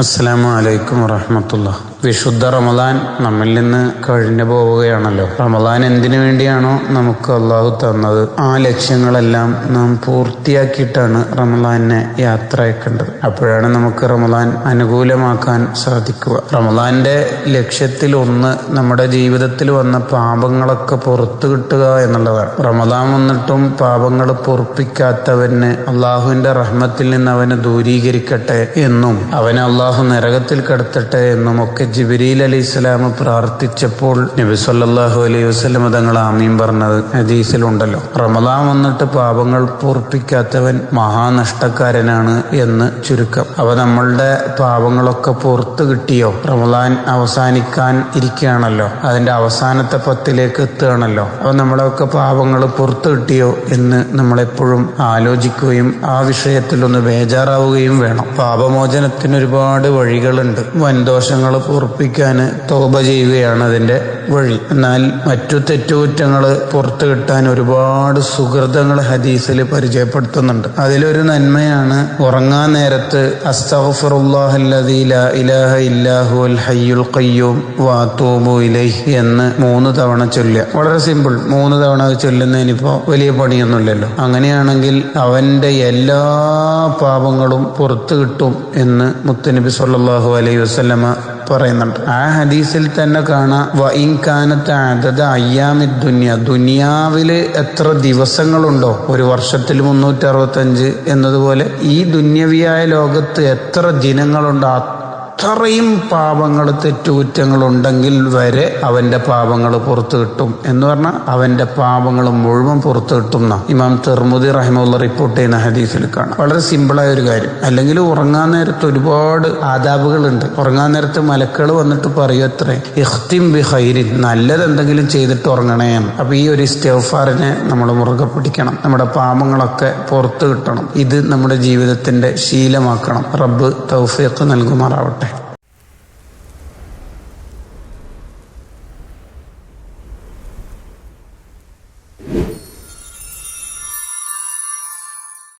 അസ്സലാമു അലൈക്കും വറഹമത്തുള്ള. വിശുദ്ധ റമദാൻ നമ്മിൽ നിന്ന് കഴിഞ്ഞു പോവുകയാണല്ലോ. റമദാൻ എന്തിനു വേണ്ടിയാണോ നമുക്ക് അള്ളാഹു തന്നത്? ആ ലക്ഷ്യങ്ങളെല്ലാം നാം പൂർത്തിയാക്കിയിട്ടാണ് റമദാനെ യാത്ര അയക്കേണ്ടത് അപ്പോഴാണ് നമുക്ക് റമദാൻ അനുകൂലമാക്കാൻ സാധിക്കുക. റമദാന്റെ ലക്ഷ്യത്തിൽ ഒന്ന് നമ്മുടെ ജീവിതത്തിൽ വന്ന പാപങ്ങളൊക്കെ പുറത്തു കിട്ടുക എന്നുള്ളതാണ്. റമദാൻ വന്നിട്ടും പാപങ്ങൾ പൊറപ്പിക്കാത്തവന് അള്ളാഹുവിന്റെ റഹ്മത്തിൽ നിന്ന് അവനെ ദൂരീകരിക്കട്ടെ എന്നും അവനെ അള്ളാഹു നരകത്തിൽ കടത്തട്ടെ എന്നും ഒക്കെ ജിബിരിൽ അലി ഇസ്ലാം പ്രാർത്ഥിച്ചപ്പോൾ നബി സല്ലാഹു അലൈഹി വസ്ലം തങ്ങൾ ആമീൻ പറഞ്ഞത് ഹദീസിലുണ്ടല്ലോ. റമദാൻ വന്നിട്ട് പാപങ്ങൾ പൂർപ്പിക്കാത്തവൻ മഹാനഷ്ടക്കാരനാണ് എന്ന് ചുരുക്കം. അവ നമ്മളുടെ പാപങ്ങളൊക്കെ പുറത്തു കിട്ടിയോ? റമദാൻ അവസാനിക്കാൻ ഇരിക്കുകയാണല്ലോ. അതിന്റെ അവസാനത്തെ പത്തിലേക്ക് എത്തുകയാണല്ലോ. അപ്പൊ നമ്മളൊക്കെ പാപങ്ങൾ പുറത്തു കിട്ടിയോ എന്ന് നമ്മളെപ്പോഴും ആലോചിക്കുകയും ആ വിഷയത്തിൽ ഒന്ന് ബേജാറാവുകയും വേണം. പാപമോചനത്തിന് ഒരുപാട് വഴികളുണ്ട്. വൻദോഷങ്ങൾ പൊറപ്പിക്കാൻ തോപ ചെയ്യുകയാണ് അതിന്റെ വഴി. എന്നാൽ മറ്റു തെറ്റുകുറ്റങ്ങൾ പുറത്തു കിട്ടാൻ ഒരുപാട് സുഹൃതങ്ങൾ ഹദീസിൽ പരിചയപ്പെടുത്തുന്നുണ്ട്. അതിലൊരു നന്മയാണ് ഉറങ്ങാൻ നേരത്ത് എന്ന് മൂന്ന് തവണ ചൊല്ലുക. വളരെ സിമ്പിൾ. മൂന്ന് തവണ ചൊല്ലുന്നതിനിപ്പോ വലിയ പണിയൊന്നുമില്ലല്ലോ. അങ്ങനെയാണെങ്കിൽ അവന്റെ എല്ലാ പാപങ്ങളും പുറത്തു കിട്ടും എന്ന് മുത്തനബി സല്ലാഹു അലൈഹി വസല്ലമ പറയുന്നുണ്ട്. ആ ഹദീസിൽ തന്നെ കാണാം ദുനിയ ദുനിയാവിൽ എത്ര ദിവസങ്ങളുണ്ടോ? ഒരു വർഷത്തിൽ മുന്നൂറ്റി അറുപത്തഞ്ച് എന്നതുപോലെ ഈ ദുന്യവിയായ ലോകത്ത് എത്ര ദിനങ്ങളുണ്ടോ? അത്രയും പാപങ്ങൾ തെറ്റുകുറ്റങ്ങൾ ഉണ്ടെങ്കിൽ വരെ അവന്റെ പാപങ്ങൾ പുറത്തു കിട്ടും. എന്ന് പറഞ്ഞാൽ അവന്റെ പാപങ്ങൾ മുഴുവൻ പുറത്തു കിട്ടും ഇമാം തെർമുദി റഹിമുള്ള റിപ്പോർട്ട് ചെയ്യുന്ന ഹദീസിൽ കാണാം. വളരെ സിമ്പിളായ ഒരു കാര്യം. അല്ലെങ്കിൽ ഉറങ്ങാൻ നേരത്ത് ഒരുപാട് ആദാബുകളുണ്ട്. ഉറങ്ങാൻ നേരത്ത് മലക്കൾ വന്നിട്ട് പറയും അത്രേ ഇഖ്തിം ബി ഹൈരിൻ നല്ലത് എന്തെങ്കിലും ചെയ്തിട്ട് ഉറങ്ങണേ. അപ്പൊ ഈ ഒരു സ്റ്റേഫാറിനെ നമ്മൾ മുറുകെ പിടിക്കണം. നമ്മുടെ പാപങ്ങളൊക്കെ പുറത്തു കിട്ടണം. ഇത് നമ്മുടെ ജീവിതത്തിന്റെ ശീലമാക്കണം. റബ്ബ് തൗഫീഖ് നൽകുമാറാവട്ടെ.